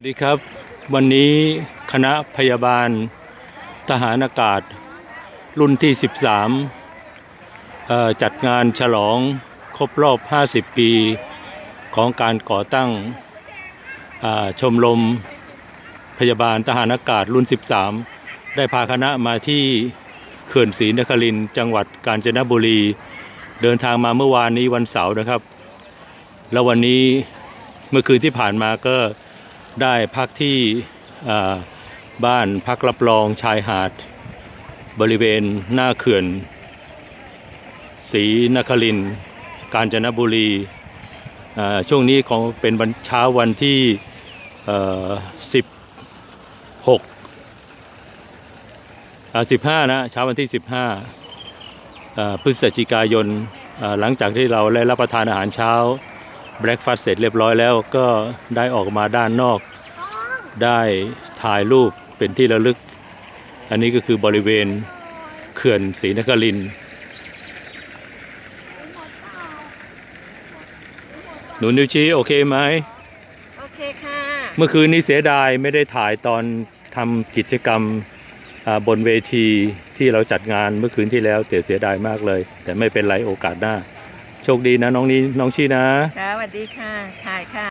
สวัสดีครับ วันนี้คณะพยาบาลทหารอากาศ รุ่นที่ 13 จัดงานฉลองครบรอบ 50 ปีของการก่อตั้งชมรมพยาบาลทหารอากาศรุ่น 13 ได้พาคณะมาที่เขื่อนศรีนครินทร์จังหวัดกาญจนบุรี เดินทางมาเมื่อวานนี้วันเสาร์นะครับ แล้ววันนี้เมื่อคืนที่ผ่านมาก็ ได้พักที่บ้านพักรับรองชายหาด บริเวณหน้าเขื่อนศรีนครินทร์กาญจนบุรีช่วงนี้ของเป็นวันเช้าวันที่ 1615 นะเช้าวันที่ 15พฤศจิกายนหลังจากที่เราได้รับประทานอาหารเช้า แบล็กฟาสเสร็จเรียบร้อยแล้วก็ได้ออกมาด้านนอก ได้ถ่ายรูปเป็นที่ระลึก อันนี้ก็คือบริเวณเขื่อนศรีนครินทร์หนูนิวชี้โอเคไหมโอเคค่ะ เมื่อคืนนี้เสียดายไม่ได้ถ่ายตอนทำกิจกรรมอ่าบนเวทีที่เราจัดงานเมื่อคืนที่แล้วแต่เสียดายมากเลย แต่ไม่เป็นไรโอกาสหน้า โชคดีนะน้องนี้น้องชี้นะค่ะสวัส ดีค่ะ ขายค่ะ